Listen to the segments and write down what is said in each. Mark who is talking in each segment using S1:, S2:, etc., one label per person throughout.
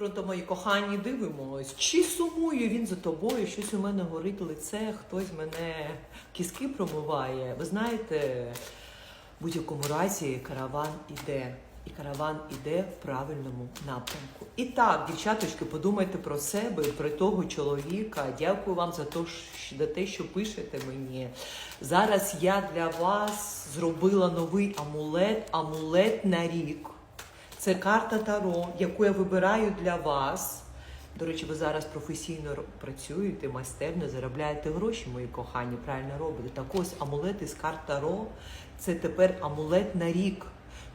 S1: Пронто, мої кохані, дивимось, чи сумує він за тобою, щось у мене горить лице, хтось мене кіски промиває. Ви знаєте, в будь-якому разі караван іде. І караван іде в правильному напрямку. І так, дівчаточки, подумайте про себе про того чоловіка. Дякую вам за те, що- за те, що пишете мені. Зараз я для вас зробила новий амулет, амулет на рік. Це карта Таро, яку я вибираю для вас. До речі, ви зараз професійно працюєте, майстерно заробляєте гроші, мої кохані, правильно робите. Так ось амулет із карт Таро це тепер амулет на рік.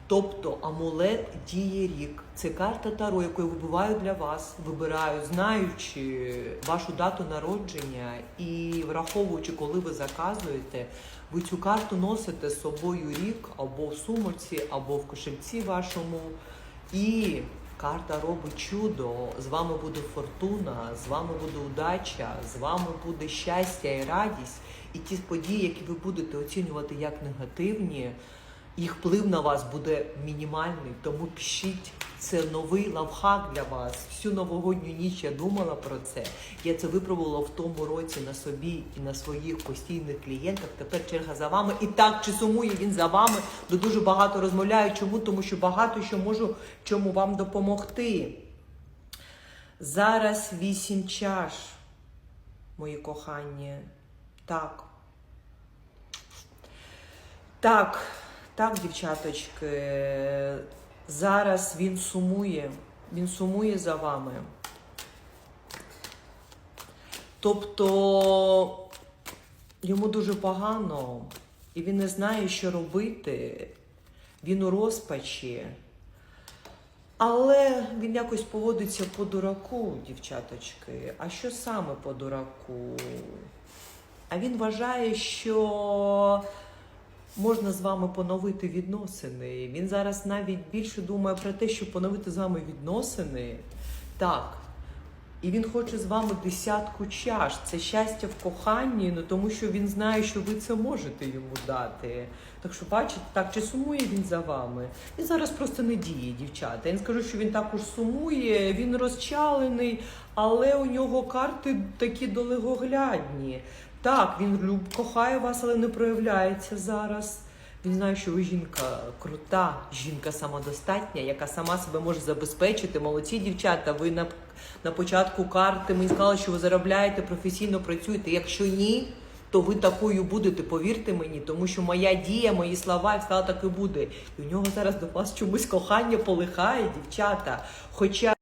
S1: Тобто амулет діє рік. Це карта Таро, яку я вибиваю для вас, вибираю, знаючи вашу дату народження і враховуючи, коли ви заказуєте, ви цю карту носите з собою рік або в сумочці, або в кошельці вашому. І карта робить чудо. З вами буде фортуна, з вами буде удача, з вами буде щастя і радість. І ті події, які ви будете оцінювати як негативні, їх вплив на вас буде мінімальний. Тому пишіть. Це новий лавхак для вас. Всю новогодню ніч я думала про це. Я це випробувала в тому році на собі і на своїх постійних клієнтах. Тепер черга за вами. І так, чи сумує він за вами? Бо дуже багато розмовляю. Чому? Тому що багато що можу чому вам допомогти. Зараз вісім чаш, мої кохані. Так. Так, так, дівчаточки. Зараз він сумує. Він сумує за вами. Тобто йому дуже погано, і він не знає, що робити. Він у розпачі. Але він якось поводиться по дураку, дівчаточки. А що саме по дураку? А він вважає, що можна з вами поновити відносини. Він зараз навіть більше думає про те, щоб поновити з вами відносини. Так. І він хоче з вами десятку чаш. Це щастя в коханні, ну тому що він знає, що ви це можете йому дати. Так що, бачите, так чи сумує він за вами? Він зараз просто не діє, дівчата. Я не скажу, що він також сумує, він розчалений, але у нього карти такі далекоглядні. Так, він люб, кохає вас, але не проявляється зараз. Він знає, що ви жінка крута, жінка самодостатня, яка сама себе може забезпечити. Молодці дівчата. Ви на, на початку карти мені сказали, що ви заробляєте, професійно працюєте. Якщо ні, то ви такою будете, повірте мені, тому що моя дія, мої слова, я сказала, так і буде. І у нього зараз до вас чомусь кохання полихає, дівчата. Хоча